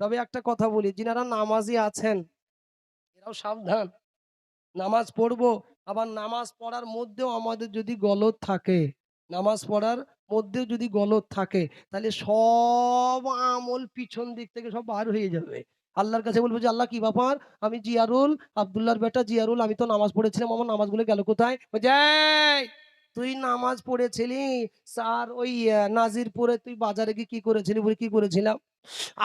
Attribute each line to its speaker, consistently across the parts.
Speaker 1: তবে একটা কথা বলি যিনারা নামাজি আছেন এরাও সাবধান। নামাজ পড়ব আবার নামাজ পড়ার মধ্যেও আমাদের যদি গলত থাকে নামাজ পড়ার মধ্যেও যদি গলত থাকে তাহলে সব আমল পিছন দিক থেকে সব বার হয়ে যাবে। আল্লাহর কাছে বলব যে আল্লাহ কি ব্যাপার? আমি জিয়ারুল আব্দুল্লাহর বেটা জিয়ারুল আমি তো নামাজ পড়েছিলাম আমার নামাজগুলো গেল কোথায়? বলছে, তুই নামাজ পড়েছিলি? স্যার ওই নাজিরপুরে তুই বাজারে গিয়ে কি করেছিলি? বলে কি করেছিলাম?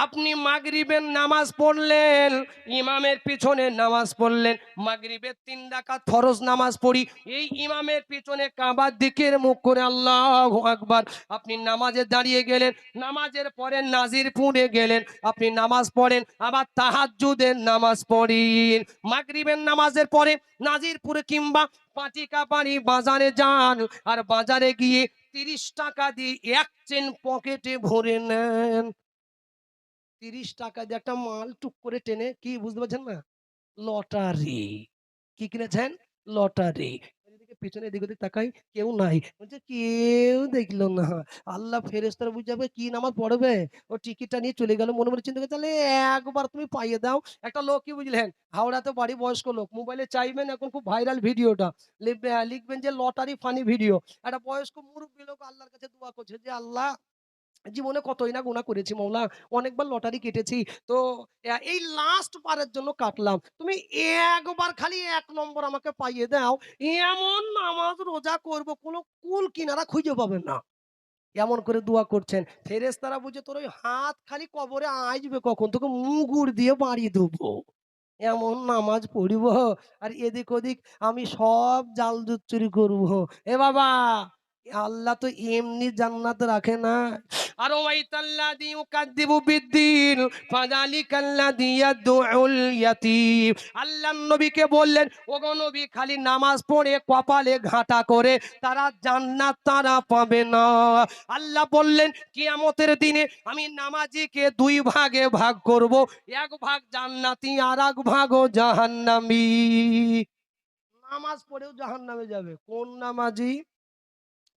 Speaker 1: আপনি মাগরিবের নামাজ পড়লেন, ইমামের পিছনে নামাজ পড়লেন, মাগরিবের তিন রাকাত ফরজ নামাজ পড়ি, এই ইমামের পিছনে কাবার দিকের মুখ করে আল্লাহ আকবার। আপনি নামাজে দাঁড়িয়ে গেলেন, নামাজের পরে নাজিরপুরে গেলেন, আপনি নামাজ পড়েন, আবার তাহাজ্জুদের নামাজ পড়েন। মাগরিবের নামাজের পরে নাজিরপুরে কিংবা পাটিকা পানি বাজারে যান, আর বাজারে গিয়ে তিরিশ টাকা দিয়ে এক চেন পকেটে ভরে নেন। তিরিশ টাকা দিয়ে একটা মাল টুক করে টেনে, কি বুঝতে পারছেন না? লটারি। কি কিনেছেন? লটারি। পিছনে এদিক ওদিক তাকাই, কেউ নাই। বলছে, কেউ দেখল না। আল্লাহ ফেরেস্তারা বুঝাবে কি নামাজ পড়বে? ও টিকিটটা নিয়ে চলে গেল, মনে মনে চিন্তা করে, তাহলে একবার তুমি পাইয়ে দাও। একটা লোক কি বুঝলেন, হাওড়াতে বাড়ি বয়স্ক লোক, মোবাইলে চাইবেন এখন খুব ভাইরাল ভিডিওটা। লিখবে- লিখবেন যে, লটারি ফানি ভিডিও। একটা বয়স্ক মুরব্বী লোক আল্লাহর কাছে দোয়া করছে যে, আল্লাহ জীবনে কতই না গুণা করেছি মৌলা, অনেকবার লটারি কেটেছি। তো এই লাস্ট বারের জন্য কাটলাম। তুমি একবার খালি এক নম্বর আমাকে পাইয়ে দাও, এমন নামাজ রোজা করব কোনো কুল কিনারা খুঁজে পাবেন না। এমন করে দোয়া করছেন ফেরেস তারা বুঝে তোর ওই হাত খালি কবরে আসবে কখন? তোকে মুগুর দিয়ে বাড়ি দেবো। এমন নামাজ পড়িব, আর এদিক ওদিক আমি সব জাল চুরি করব। এ বাবা আল্লাহ তো এমনি জান্নাত রাখে না। আর ওয়াইতাল্লাযী ইউকাযযিবু বিদ্দীন, ফাযালিকাল্লাযী ইয়াদউল ইয়াতীম। আল্লাহর নবীকে বললেন, ওগো নবী, খালি নামাজ পড়ে, কপালে ঘাটা করে, তারা জান্নাত তারা পাবে না। আল্লাহ বললেন, কিয়ামতের দিনে আমি নামাজিকে দুই ভাগে ভাগ করব, এক ভাগ জান্নাতি, আর এক ভাগও জাহান্নামী। নামাজ পড়েও জাহান্নামে যাবে। কোন নামাজি?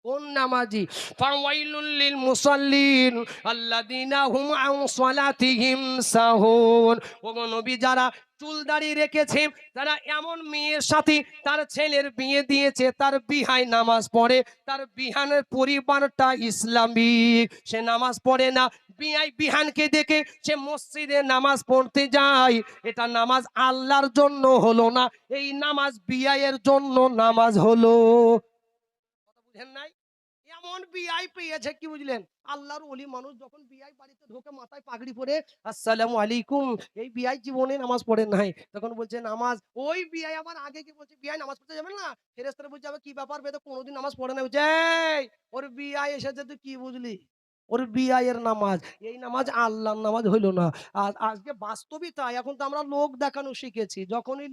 Speaker 1: কোন নামাজি? ফাওয়াইলুল লিল মুসাল্লিন আল্লাযিনা হুম আন সালাতিহিম সাহুন। ওগো নবী, যারা চুল দাড়ি রেখেছে তারা এমন মেয়ের সাথে, তার ছেলের বিয়ে দিয়েছে, তার বিহায় নামাজ পড়ে, তার বিহানের পরিবারটা ইসলামিক সে নামাজ পড়ে না বিয়াই বিহানকে দেখে সে মসজিদে নামাজ পড়তে যায়। এটা নামাজ আল্লাহর জন্য হলো না, এই নামাজ বিয়াইয়ের জন্য নামাজ হলো। বুঝেন নাই? এমন বিআই পেয়েছে কি বুঝলেন? আল্লাহর ওলি মানুষ যখন বিআই বাড়িতে ঢোকে মাথায় পাগড়ি পরে, আসসালামু আলাইকুম। এই বিআই জীবনে নামাজ পড়ে নাই। তখন বলছে, নামাজ। ওই বিআই আবার আগে কি বলছে বিআই নামাজ পড়তে যাবেন না? ফেরেস্তারা বলছে, আবার কি ব্যাপার? বেদে কোনোদিন নামাজ পড়ে না বলছে ওর বিআই এসেছে, তুই কি বুঝলি? ওর এর নামাজ। এই নামাজ আল্লাহর নামাজ হইল না। আর আজকে বাস্তবই তাই এখন তো আমরা লোক দেখানো শিখেছি। যখনই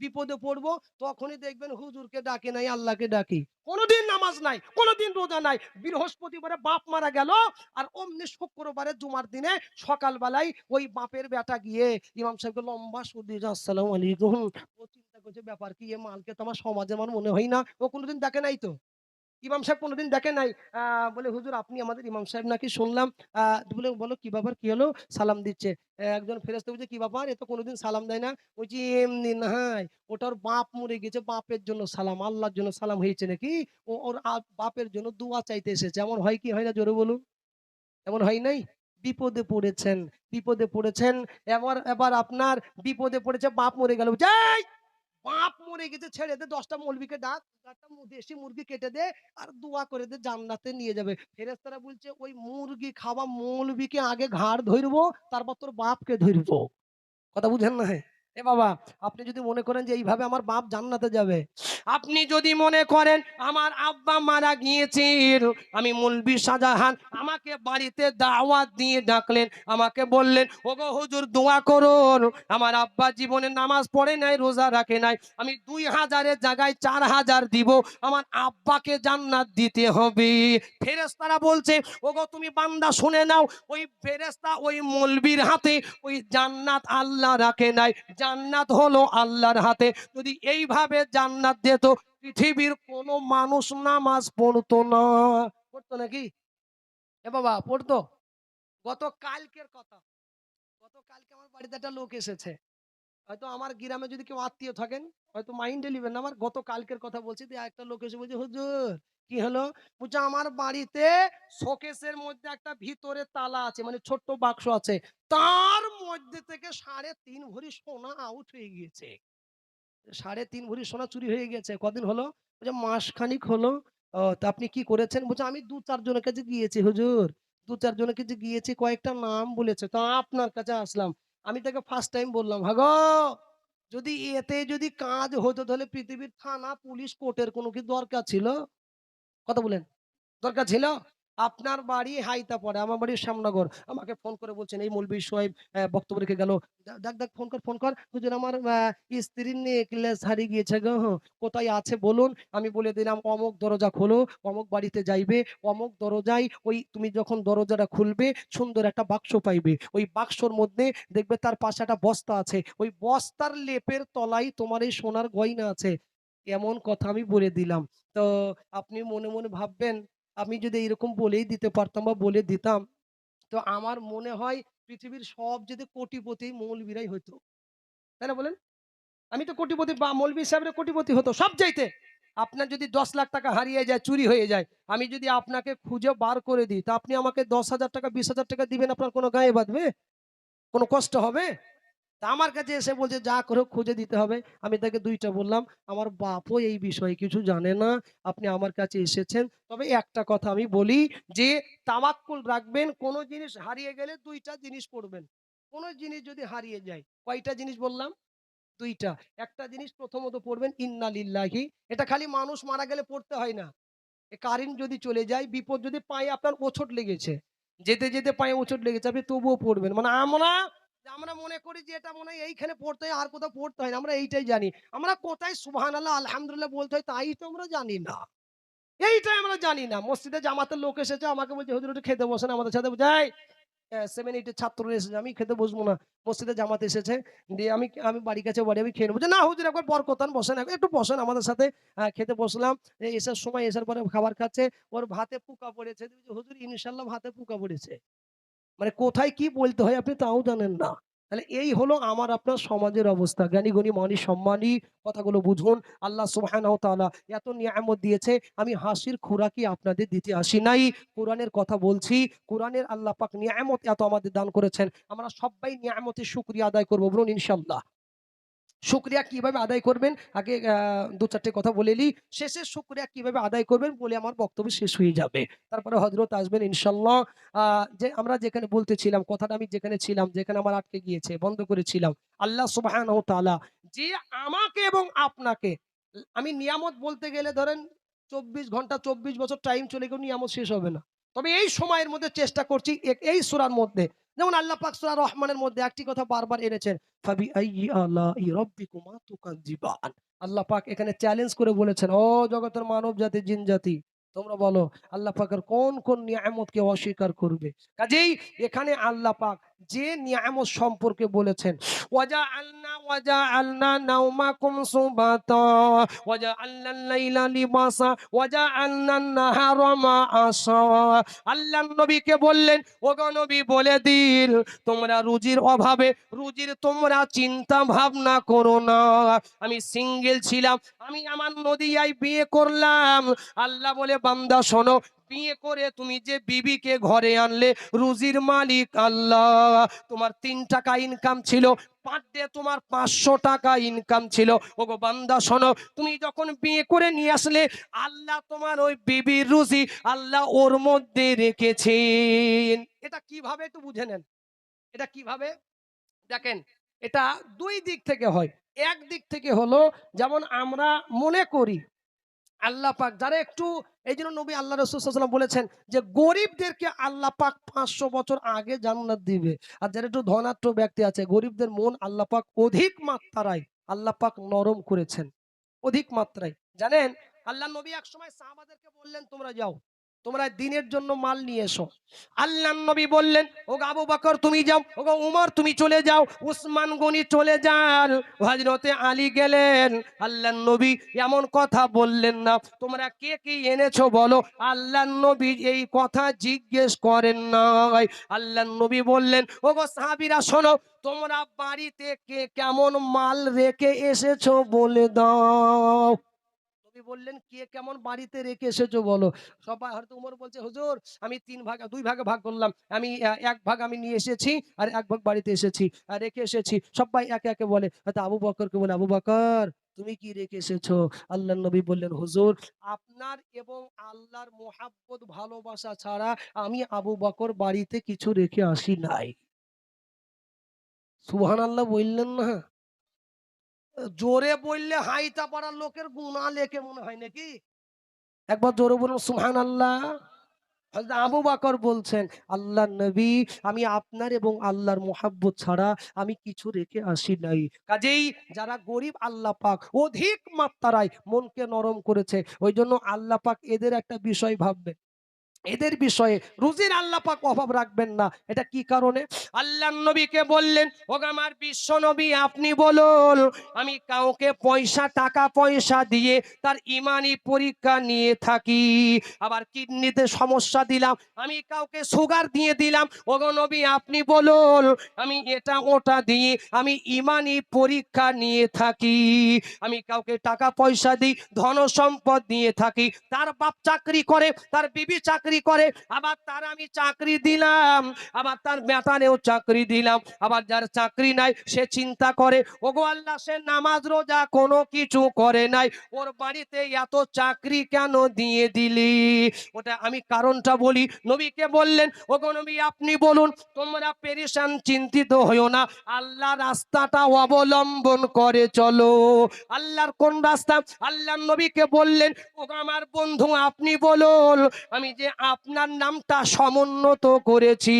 Speaker 1: বিপদে পড়ব, তখনই দেখবেন হুজুরকে ডাকে নাই, আল্লাহকে ডাকি। কোনোদিন নামাজ নাই, কোনোদিন রোজা নাই। বৃহস্পতিবারে বাপ মারা গেল, আর অমনি শুক্রবারে জুমার দিনে সকালবেলায় ওই বাপের বেটা গিয়ে ইমাম সাহেবকে লম্বা সুদি আসসালাম আলাইকুম। ও চিন্তা করছে, ব্যাপার কি? এ মালকে তো আমার সমাজে আমার মনে হয় না। ও কোনোদিন দেখে নাই তো? ইমাম সাহেব কোনোদিন দেখে নাই। বলে, হুজুর, আপনি আমাদের ইমাম সাহেব নাকি শুনলাম। বলে, বলো, কি ব্যাপার, কি হলো? সালাম দিচ্ছে। একজন ফেরস্তে বলছে, কি ব্যাপার? এ তো কোনোদিন সালাম দেয় না। বলছি, এমনি নাই। ওটার বাপ মরে গেছে, বাপের জন্য সালাম, আল্লাহর জন্য সালাম হয়েছে নাকি? ও, ওর বাপের জন্য দোয়া চাইতে এসেছে। এমন হয় কি? হয় না? জোরে বলুন। এমন হয় নাই? বিপদে পড়েছেন বিপদে পড়েছেন। এবার এবার আপনার বিপদে পড়েছে, বাপ মরে গেল। যাই বাপ মরে গেছে, ছেড়ে দে, দশটা মৌলবিকে ডাক একটা দেশি মুরগি কেটে দে আর দোয়া করে দে জান্নাতে নিয়ে যাবে। ফেরেস্তারা বলছে, ওই মুরগি খাওয়া মৌলবিকে আগে ঘাড় ধরবো, তারপর তোর বাপকে ধরবো। কথা বুঝেন না এ বাবা, আপনি যদি মনে করেন যে এইভাবে আমার বাপ জান্নাতে যাবে। আপনি যদি মনে করেন আমার আব্বা মারা গিয়েছেন আমি মুলবি শাহজাহান আমাকে বাড়িতে দাওয়াত দিয়ে ডাকলেন, আমাকে বললেন হুজুর, দোয়া করুন। আমার আব্বা জীবনে নামাজ পড়ে নাই, রোজা রাখে নাই। আমি দুই হাজারের জায়গায় চার হাজার দিব। আমার আব্বাকে জান্নাত দিতে হবে। ফেরেস্তারা বলছে, ওগো, তুমি বান্দা শুনে নাও, ওই ফেরেস্তা ওই মলবির হাতে ওই জান্নাত আল্লাহ রাখে নাই। জান্নাত হলো আল্লাহর হাতে। যদি এইভাবে জান্নাত দিত পৃথিবীর কোনো মানুষ নামাজ পড়তো না। পড়তো নাকি? এ বাবা, পড়তো? গত কালকের কথা গত বাড়িতে একটা লোক এসেছে। হয়তো আমার গ্রামে যদি কেউ আত্মীয় থাকেন, হয়তো মাইন্ডে নেবেন না। আমার গত কালকের কথা বলছি। একটা লোক এসে বলছে, হুজুর কি হলো? বলছে, আমার বাড়িতে শোকেসের মধ্যে একটা ভিতরে তালা আছে মানে ছোট্ট বাক্স আছে। তার মধ্যে থেকে সাড়ে তিন ভরি সোনা আউট হয়ে গিয়েছে। সাড়ে তিন ভরি সোনা চুরি হয়ে গেছে কদিন হলো? বলছে মাস খানিক হলো তা আপনি কি করেছেন? বলছে, আমি দু চারজনের কাছে গিয়েছি, হুজুর। দু চারজনের কাছে গিয়েছি, কয়েকটা নাম বলেছে। তা আপনার কাছে আসলাম। আমি তাকে ফার্স্ট টাইম বললাম, ভাগো, যদি এতে যদি কাজ হতো তাহলে পৃথিবীর থানা, পুলিশ, কোর্টের কোনো কি দরকার ছিল? কথা বলেন। দরকার ছিল আপনার বাড়ি হাইতা পড়ে আমার বাড়ি শ্যামনগর। আমাকে ফোন করে বলছেন, এই মৌলবী সোহেব বক্তব্য রেখে গেল। দেখ দেখ ফোন কর ফোন কর। হুজুর আমার স্ত্রীর নেকলেস হারিয়ে গিয়েছে গো। কোথায় আছে বলুন? আমি বলে দিলাম, অমুক দরজা খোলো। অমুক বাড়িতে যাইবে। অমুক দরজায় ওই, তুমি যখন দরজাটা খুলবে, সুন্দর একটা বাক্স পাইবে। ওই বাক্সর মধ্যে দেখবে তার পাশে একটা বস্তা আছে। ওই বস্তার লেপের তলায় তোমার এই সোনার গয়না আছে। এমন কথা আমি বলে দিলাম। তো আপনি মনে মনে ভাববেন, আমি যদি এরকম বলেই দিতে পারতাম বা বলে দিতাম, তো আমার মনে হয় পৃথিবীর সব যদি কোটিপতি মৌলবীরাই হতো তাই না বলেন? আমি তো কোটিপতি বা মৌলবী সাহেবের কোটিপতি হতো সব চাইতে আপনার যদি দশ লাখ টাকা হারিয়ে যায়, চুরি হয়ে যায়, আমি যদি আপনাকে খুঁজে বার করে দিই, তা আপনি আমাকে দশ হাজার টাকা, বিশ হাজার টাকা দিবেন, আপনার কোনো গায়ে বাঁধবে? কোনো কষ্ট হবে? তা আমার কাছে এসে বলছে, যা করে, খুঁজে দিতে হবে। আমি তাকে দুইটা বললাম, আমার বাপও এই বিষয়ে কিছু জানে না। আপনি আমার কাছে এসেছেন। তবে একটা কথা আমি বলি যে, তামাক্কুল রাখবেন, কোনো জিনিস হারিয়ে গেলে দুইটা জিনিস পড়বেন। কোনো জিনিস যদি হারিয়ে যায়, কয়টা জিনিস বললাম? দুইটা। একটা জিনিস প্রথমত পড়বেন, ইন্না লিল্লাহি। এটা খালি মানুষ মারা গেলে পড়তে হয় না। কারেন্ট যদি চলে যায়, বিপদ যদি পায়ে, আপনার ওছট লেগেছে। যেতে যেতে পায়ে ওছট লেগেছে, আপনি তবুও পড়বেন। মানে আমরা আমরা মনে করি যে এটা মনে হয় এইখানে পড়তে হয়, আর কোথাও পড়তে হয় না। আমরা এইটাই জানি। আমরা কোথায়? সুবহান আল্লাহ আলহামদুলিল্লাহ বলতে হয়, তাই তো আমরা জানি না। এইটাই আমরা জানি না। মসজিদে জামাতের লোক এসেছে, আমাকে বলছে, হুজুর, একটু খেতে বসেন আমাদের সাথে। যাই সেভেন এইটের এসেছে, আমি খেতে বসবো না। মসজিদে জামাত এসেছে, দিয়ে আমি আমি কাছে বাড়ি, আমি খেয়ে নেব। না হুজুর, একবার বরকতান বসেন একটু বসেন আমাদের সাথে। খেতে বসলাম এসার সময়, এসার পরে খাবার খাচ্ছে, ওর ভাতে পোকা পড়েছে। হুজুর ইনশাল্লাহ ভাতে পোকা পড়েছে। মানে কোথায় কি বলতে হয় আপনি তাও জানেন না। তাহলে এই হলো আমার আপনার সমাজের অবস্থা। জ্ঞানী, গণী, মানি, সম্মানী কথাগুলো বুঝুন। আল্লাহ তাআলা এত নিয়ামত দিয়েছে, আমি হাসির খোরাকি আপনাদের দিতে আসি নাই। কোরআনের কথা বলছি, কোরআনের আল্লাহ পাক নিয়ামত এত আমাদের দান করেছেন। আমরা সবাই নিয়ামতের সুক্রিয়া আদায় করব বলুন ইনশাল্লাহ শুক্রিয়া কীভাবে আদায় করবেন? আগে দু চারটে কথা বলে নিই। শেষে শুক্রিয়া কীভাবে আদায় করবেন বলে আমার বক্তব্য শেষ হয়ে যাবে। তারপরে হজরত আসবেন ইনশাল্লাহ যে, আমরা যেখানে বলতেছিলাম, কথাটা আমি যেখানে ছিলাম, যেখানে আমার আটকে গিয়েছে, বন্ধ করেছিলাম। আল্লাহ সুবহানাহু তাআলা যে আমাকে এবং আপনাকে, আমি নিয়ামত বলতে গেলে ধরেন চব্বিশ ঘণ্টা, চব্বিশ বছর টাইম চলে গেলেও নিয়ামত শেষ হবে না। তবে এই সময়ের মধ্যে চেষ্টা করছি এই সুরার মধ্যে যেমন আল্লাহ পাক সুরা রহমানের মধ্যে একটি কথা বারবার এনেছেন, ফাবি আলাই রাব্বিকুমা তুকাজ্জিবান আল্লাহ পাক এখানে চ্যালেঞ্জ করে বলেছেন, ও জগতের মানব জাতি জিন জাতি তোমরা বলো, আল্লাহ পাকের কোন কোন নিয়ামতকে অস্বীকার করবে? কাজেই এখানে আল্লাহ পাক যে নিয়ামত সম্পর্কে বলেছেন ওয়াজা আলনা ওয়াজা আলনা নাউমাকুম সুবাতা ওয়াজা আল্লাহ লাইলা লিবাসা ওয়াজা আল্লাহ নাহারা মাআসা আল্লাহ নবীকে বললেন ও নবী, বলে দিন তোমরা রুজির অভাবে, রুজির তোমরা চিন্তা ভাবনা করো না। আমি সিঙ্গেল ছিলাম, আমি আমার নদিয়ায় বিয়ে করলাম। আল্লাহ বলে, বান্দা, শোনো বিয়ে করে তুমি যে বিবিকে ঘরে আনলে, রুজির মালিক আল্লাহ। তোমার তিন টাকা ইনকাম ছিল পার ডে তোমার পাঁচশো টাকা ইনকাম ছিল। ওগো বান্দা, শোনো, তুমি যখন বিয়ে করে নিয়ে আসলে, আল্লাহ তোমার ওই বিবির রুজি আল্লাহ ওর মধ্যে রেখেছেন। এটা কীভাবে একটু বুঝে নেন? এটা কীভাবে? দেখেন, এটা দুই দিক থেকে হয়। এক দিক থেকে হলো, যেমন আমরা মনে করি আল্লাহ পাক, যারা একটু, এই জন্য নবী আল্লাহ রসুলাম বলেছেন যে গরিবদেরকে আল্লাহ পাক পাঁচশো বছর আগে জান্নাত দিবে। আর যারা একটু ধনাত্ম ব্যক্তি আছে, গরিবদের মন আল্লাহ পাক অধিক মাত্রায়, আল্লাহ পাক নরম করেছেন। অধিক মাত্রায়। জানেন, আল্লাহ নবী এক সময় সাহাবাদেরকে বললেন, তোমরা যাও। তোমরা দিনের জন্য মাল নিয়ে এসো। আল্লাহ নবী বললেন ও আবু বকর, তুমি যাও ও উমর, তুমি চলে যাও, উসমান গনি চলে যান। হজরতে আলী গেলেন। আল্লাহ নবী এমন কথা বললেন না। তোমরা কে কি এনেছো বলো? আল্লাহ নবী এই কথা জিজ্ঞেস করেন নাই। আল্লাহ নবী বললেন ও গো সাহাবীরা, শোনো, তোমরা বাড়িতে কে কেমন মাল রেখে এসেছ বলে দাও। নবী বললেন, কে কেমন বাড়িতে রেখে এসেছ বলো? সবাই হয়তো উমর বলছে, হুজুর, আমি তিন ভাগ, দুই ভাগে ভাগ করলাম। আমি এক ভাগ আমি নিয়ে এসেছি আর এক ভাগ বাড়িতে এসেছি আর রেখে এসেছি। সবাই একে একে বলে, হয়তো আবু বকরকে বলে, আবু বকর, তুমি কি রেখে এসেছ? আল্লাহ নবী বললেন, হুজুর, আপনার এবং আল্লাহর মোহাব্বত, ভালোবাসা ছাড়া আমি আবু বকর বাড়িতে কিছু রেখে আসি নাই। সুবহান আল্লাহ বললেন না। জোরে বললে হাইতা পাড়ার লোকের গুণা লেখে মনে হয় নাকি? একবার জোরে বলুন সুহান আল্লাহ আবু বাকর বলছেন আল্লাহ নবী, আমি আপনার এবং আল্লাহর মোহাব্বত ছাড়া আমি কিছু রেখে আসি নাই। কাজেই যারা গরিব আল্লাহ পাক, অধিক মাত্রায় মনকে নরম করেছে। ওই জন্য আল্লাহ পাক এদের একটা বিষয় ভাববেন। এদের বিষয়ে রুজির আল্লাহ পাক অভাব রাখবেন না। এটা কি কারণে? আল্লাহ নবীকে বললেন ও আমার বিশ্ব নবী, আপনি বলুন, আমি কাউকে পয়সা, টাকা পয়সা দিয়ে তার ইমানি পরীক্ষা নিয়ে থাকি। আবার কিডনিতে সমস্যা দিলাম, আমি কাউকে সুগার দিয়ে দিলাম, ওগো নবী, আপনি বলুন, আমি এটা ওটা দিয়ে আমি ইমানি পরীক্ষা নিয়ে থাকি। আমি কাউকে টাকা পয়সা দিই ধন সম্পদ দিয়ে থাকি। তার বাপ চাকরি করে, তার বিবি চাকরি করে, আবার তার আমি চাকরি দিলাম, আবার তার বেতানেও চাকরি দিলাম, আবার যার চাকরি নাই, সে চিন্তা করে, ওগো আল্লাহ, সে নামাজ, রোজা কোনো কিছু করে নাই, ওর বাড়িতে এত চাকরি কেন দিয়ে দিলি? ওটা আমি কারণটা বলি। নবীকে বললেন, ওগো নবী, আপনি বলুন, তোমরা পেরেশান, চিন্তিত হইও না, আল্লাহ রাস্তাটা অবলম্বন করে চলো। আল্লাহর কোন রাস্তা? আল্লাহ নবীকে বললেন, ওগো আমার বন্ধু, আপনি বলুন, আমি যে আপনার নামটা সমুন্নত করেছি।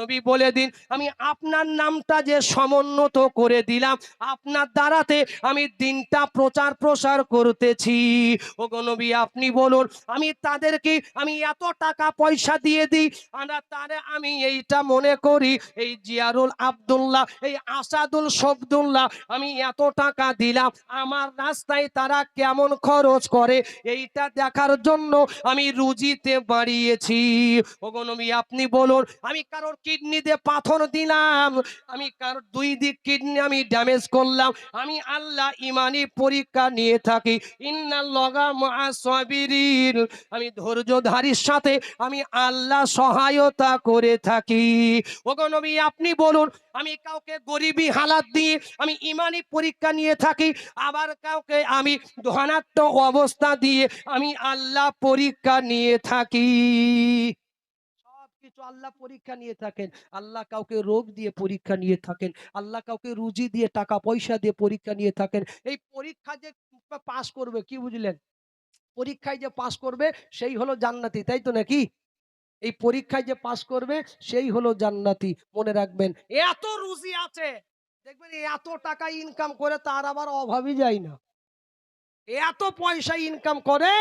Speaker 1: নবী বলে দিন, আমি আপনার নামটা যে সমুন্নত করে দিলাম, আপনার দ্বারাতে আমি দিনটা প্রচার প্রসার করতেছি। ওগো নবী, আপনি বলুন, আমি তাদেরকে, আমি এত টাকা পয়সা দিয়ে দিই, আমরা তারে, আমি এইটা মনে করি, এই জিয়ারুল আব্দুল্লাহ, এই আসাদুল শব্দুল্লাহ, আমি এত টাকা দিলাম, আমার রাস্তায় তারা কেমন খরচ করে, এইটা দেখার জন্য আমি রুজিতে বাড়িয়েছি। ওগো নবী, আপনি বলুন, আমি কারোর কিডনিতে পাথর দিলাম, আমি কারোর দুই দিক কিডনি আমি ড্যামেজ করলাম, আমি আল্লাহ ইমানি পরীক্ষা নিয়ে থাকি। ইন্নাল লগা মহাসবিরিন, আমি ধৈর্যধারীর সাথে আমি আল্লাহ সহায়তা করে থাকি। ওগো নবী, আপনি বলুন, আমি কাউকে গরিবী হালাত দিয়ে আমি ইমানি পরীক্ষা নিয়ে থাকি, আবার কাউকে আমি ধনাত্ম অবস্থা দিয়ে আমি আল্লাহ পরীক্ষা নিয়ে থাকি। আল্লাহ পরীক্ষা নিয়ে থাকেন। আল্লাহ কাউকে রোগ দিয়ে পরীক্ষা নিয়ে থাকেন। আল্লাহ কাউকে রুজি দিয়ে টাকা পয়সা দিয়ে পরীক্ষা নিয়ে থাকেন। এই পরীক্ষা যে পাশ করবে, কি বুঝলেন? পরীক্ষায় যে পাশ করবে, সেই হলো জান্নাতি, তাই তো নাকি? এই পরীক্ষায় যে পাশ করবে, সেই হলো জান্নাতি। মনে রাখবেন, এত রুজি আছে, দেখবেন এত টাকা ইনকাম করে, তার আবার অভাবই যায় না। এত পয়সা ইনকাম করে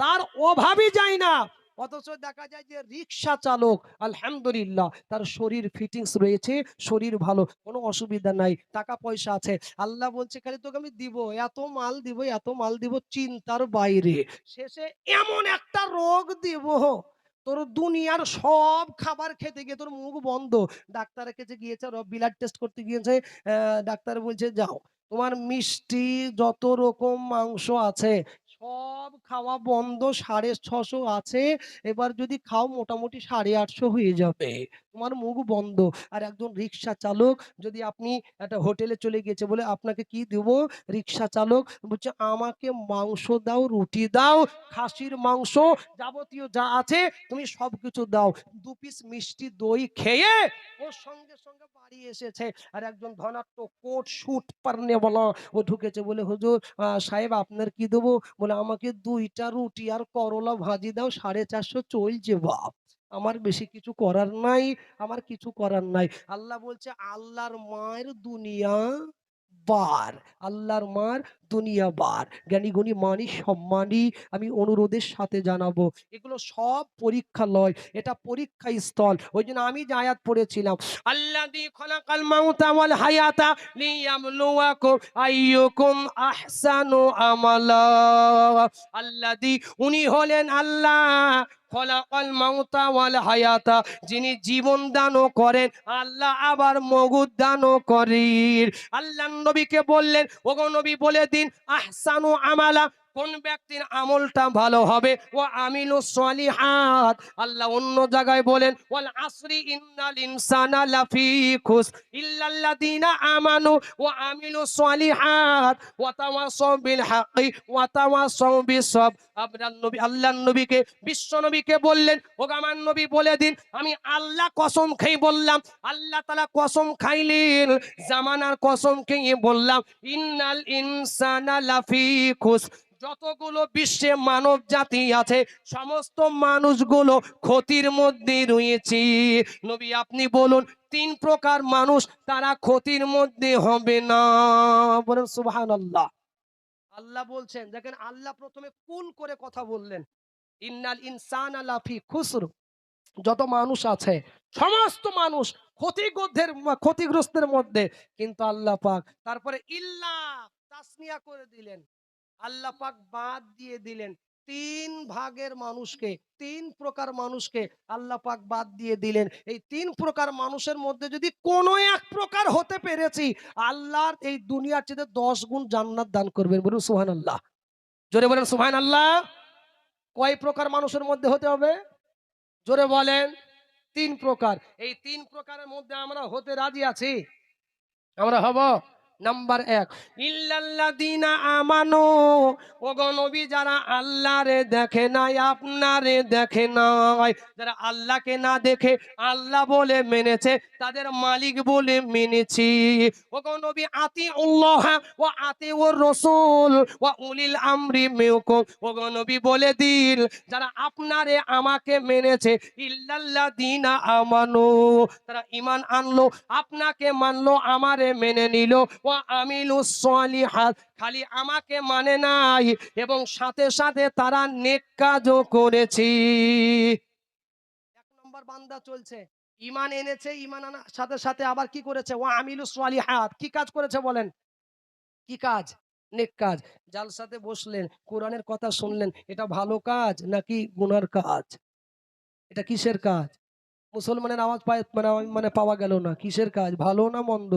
Speaker 1: তার অভাবই যায় না। অথচ দেখা যায় যে রিক্সা চালক, আলহামদুলিল্লাহ, তার শরীর ফিটিংস রয়েছে, শরীর ভালো, কোনো অসুবিধা নাই টাকা পয়সা আছে। আল্লাহ বলছে, খালি তোকে আমি দিব, এত মাল দিব, এত মাল দিব চিন্তার বাইরে। শেষে এমন একটা রোগ দিব, তোর দুনিয়ার সব খাবার খেতে গিয়ে তোর মুখ বন্ধ। ডাক্তারের কাছে গিয়েছে ব্লাড টেস্ট করতে গিয়েছে ডাক্তার বলছে, যাও, তোমার মিষ্টি যত রকম মাংস আছে সব খাওয়া বন্ধ, সাড়ে ছশো আছে। এবার যদি খাও, মোটামুটি সাড়ে আটশো হয়ে যাবে। তোমার মুখ বন্ধ। আর একজন রিক্সা চালক, যদি আপনি একটা হোটেলে চলে গেছে বলে আপনাকে কি দেব? রিক্সা চালক বলছে, আমাকে মাংস দাও, রুটি দাও, খাসির মাংস যাবতীয় যা আছে তুমি সব কিছু দাও। দু পিস মিষ্টি দই খেয়ে ওর সঙ্গে সঙ্গে বাড়ি এসেছে। আর একজন ধনাত্ম কোট শুট পারনে বলা, ও ঢুকেছে বলে, হুজুর সাহেব, আপনার কি দেবো? বলে আমাকে দুইটা রুটি আর করলা ভাজি দাও, সাড়ে চারশো চলছে, বাপ। আমার বেশি কিছু করার নাই, আমার কিছু করার নাই। আল্লাহ বলছে, আল্লাহর মায়ের দুনিয়া বার। আল্লাহর মার দুনিয়াবার জ্ঞানী, গুণী, মানি, সম্মানী আমি অনুরোধের সাথে জানাব। এগুলো সব পরীক্ষা লয়। এটা পরীক্ষা স্থল। ওই জন্য আমি যে আয়াত পড়েছিলাম, আল্লাযী খলাকাল মাউতা ওয়াল হায়াতা লিয়াবলুয়াকুম আইয়ুকুম আহসানু আমালা। আল্লাযী, উনি হলেন আল্লাহ খলাকাল মাউতা ওয়াল হায়াতা, যিনি জীবন দানও করেন, আল্লাহ আবার মগুদ দানও করেন আল্লাহ নবীকে বললেন, ওগো নবী বলে দিন আহসানু আমালা কোন ব্যক্তির আমলটা ভালো হবে? ও আমিলু আল্লাহ অন্য জায়গায় বলেন, ওয়াল আসরি ইন্নাল ইনসানা লাফি খুস ইল্লাল্লাযিনা আমানু ওয়া আমিলু ওয়া তাওয়াসাউ বিল ওয়া তাওয়াসাউ বিসব নবী, আল্লাহর নবীকে, বিশ্ব নবীকে বললেন ও নবী বলে দিন, আমি আল্লাহ কসম খেয়ে বললাম, আল্লাহ তালা কসম খাইলেন, জামানার কসম খেয়ে বললাম, ইন্নাল ইনসানা লাফি খুস যতগুলো বিশ্বে মানব জাতি আছে, সমস্ত মানুষগুলো ক্ষতির মধ্যে রয়েছে। নবী, আপনি বলুন, তিন প্রকার মানুষ তারা ক্ষতির মধ্যে হবে না। বলেন, সুবহানাল্লাহ। আল্লাহ বলছেন, দেখেন, আল্লাহ প্রথমে কুল করে কথা বললেন। ইন্নাল ইনসান লাফি খুসর। যত মানুষ আছে, সমস্ত মানুষ ক্ষতিগ্রস্তের ক্ষতিগ্রস্তের মধ্যে, কিন্তু আল্লাহ পাক তারপরে ইল্লা তাসনিয়া করে দিলেন। আল্লাহ পাক বাদ দিয়ে দিলেন। তিন ভাগের মানুষকে, তিন প্রকার মানুষকে আল্লাহ পাক বাদ দিয়ে দিলেন। এই তিন প্রকার মানুষের মধ্যে যদি কোনো এক প্রকার হতে পেরেছি, আল্লাহর এই দুনিয়ার চেয়ে দশ গুণ জান্নাত দান করবেন বলুন সুহান আল্লাহ জোরে বলেন সুহান আল্লাহ কয় প্রকার মানুষের মধ্যে হতে হবে? জোরে বলেন। তিন প্রকার। এই তিন প্রকারের মধ্যে আমরা হতে রাজি আছি? আমরা হব? নাম্বার এক। ইল্লাল্লাযীনা আমানু, ওগো নবী যারা আল্লাহরে দেখে নাই, আপনারে দেখে নাই, যারা আল্লাহকে না দেখে আল্লাহ বলে মেনেছে, তাদের মালিক বলে মেনেছি। ওগো নবী আতি উল্লাহ ও আতি ও রসুল ও উলিল আমরি মিনকুম। ওগো নবী বলে দিল, যারা আপনারে আমাকে মেনেছে, ইল্লাল্লাযীনা আমানো, তারা ঈমান আনলো, আপনাকে মানলো, আমারে মেনে নিল। ও খালি আমাকে মানে নাই, এবং সাথে সাথে তারা নেক কাজও করেছি। এক নম্বর বান্দা চলছে ইমান এনেছে ইমান আনার সাথে সাথে আবার কি করেছে? ও আমিলু সলিহাত, কি কাজ করেছে বলেন? কি কাজ? নেক কাজ। জালসাতে বসলেন, কোরআনের কথা শুনলেন, এটা ভালো কাজ নাকি গুনার কাজ? এটা কিসের কাজ? মুসলমানের আওয়াজ পায় মানে মানে পাওয়া গেল না, কিসের কাজ? ভালো না মন্দ?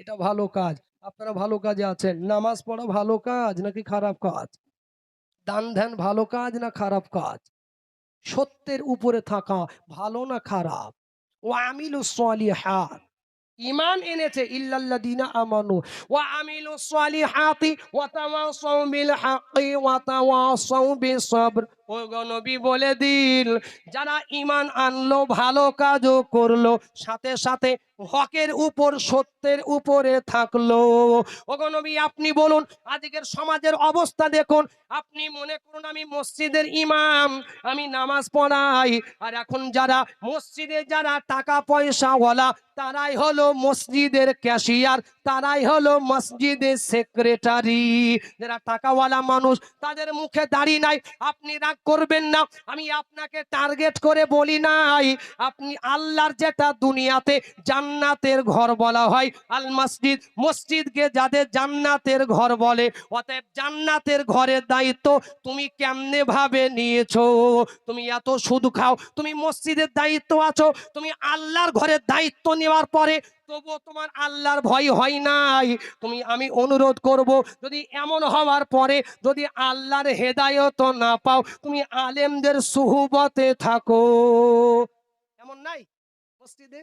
Speaker 1: এটা ভালো কাজ। আপনারা ভালো কাজে আছেন। নামাজ পড়া ভালো কাজ নাকি খারাপ কাজ? দান ধ্যান ভালো কাজ না খারাপ কাজ? সত্যের উপরে থাকা ভালো না খারাপ? ও আমিলু সলিহাত। ইমান এনেছে, ইল্লাল্লাযীনা আমানু। ওয়া আমিলু সলিহাতি নবী বলে দিল, যারা ইমান আনলো, ভালো কাজও করল, সাথে সাথে হকের উপর, সত্যের উপরে থাকল। নবী, আপনি বলুন, আজকের সমাজের অবস্থা দেখুন। আপনি মনে করুন, আমি মসজিদের ইমাম, আমি নামাজ পড়াই। আর এখন যারা মসজিদে যারা টাকা পয়সাওয়ালা, তারাই হলো মসজিদের ক্যাশিয়ার, তারাই হলো মসজিদের সেক্রেটারি। যারা টাকাওয়ালা মানুষ, তাদের মুখে দাড়ি নাই। আপনি রাগ করবেন না, আমি আপনাকে টার্গেট করে বলি নাই। আপনি আল্লাহর যেটা দুনিয়াতে জান্নাতের ঘর বলা হয়। আল মসজিদ, মসজিদকে যাদের জান্নাতের ঘর বলে, অতএব জান্নাতের ঘরের দায়িত্ব তুমি কেমনে ভাবে নিয়েছো? তুমি এত সুদ খাও, তুমি মসজিদের দায়িত্ব আছো, তুমি আল্লাহর ঘরের দায়িত্ব নেওয়ার পরে তবুও তোমার আল্লাহর ভয় হয় নাই। তুমি, আমি অনুরোধ করব, যদি এমন হওয়ার পরে যদি আল্লাহর হেদায়ত না পাও, তুমি আলেমদের সুহবতে থাকো। এমন নাই মসজিদে?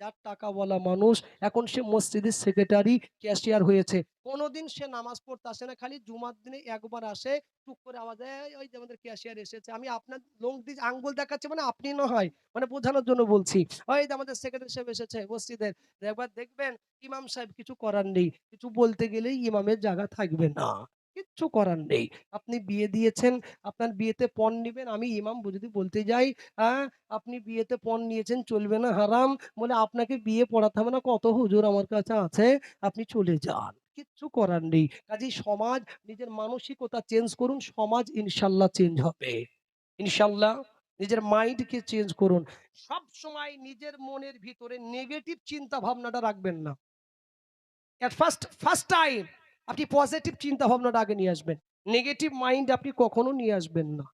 Speaker 1: যার টাকা বলা মানুষ। এখন সে মসজিদের সেক্রেটারি ক্যাশিয়ার হয়েছে। কোনোদিন সে নামাজ পড়তে আসে না, খালি জুমার দিনে একবার আসে, টুক করে আওয়াজ ওই যে আমাদের ক্যাশিয়ার এসেছে। আমি আপনার লোক দিয়ে আঙ্গুল দেখাচ্ছি মানে আপনি না হয় মানে বোঝানোর জন্য বলছি। ওই যে আমাদের সেক্রেটারি সাহেব এসেছে মসজিদের একবার দেখবেন ইমাম সাহেব কিছু করার নেই। কিছু বলতে গেলেই ইমামের জায়গা থাকবে না। কিচ্ছু করার নেই। আপনি বিয়ে দিয়েছেন, আপনার বিয়েতে পণ নেবেন, আমি ইমাম যদি বলতে যাই হ্যাঁ আপনি বিয়েতে পণ নিয়েছেন, চলবে না, হারাম। বলে আপনাকে বিয়ে পড়াতে হবে না, কত হুজুর আমার কাছে আছে, আপনি চলে যান। কিচ্ছু করার নেই। কাজেই সমাজ, নিজের মানসিকতা চেঞ্জ করুন, সমাজ ইনশাল্লাহ চেঞ্জ হবে। ইনশাল্লাহ নিজের মাইন্ডকে চেঞ্জ করুন। সব সময় নিজের মনের ভিতরে নেগেটিভ চিন্তা ভাবনাটা রাখবেন না। এট ফার্স্ট ফার্স্ট টাইম আপনি পজিটিভ চিন্তা ভাবনাটা আগে নিয়ে আসবেন। নেগেটিভ মাইন্ড আপনি কখনো নিয়ে আসবেন না।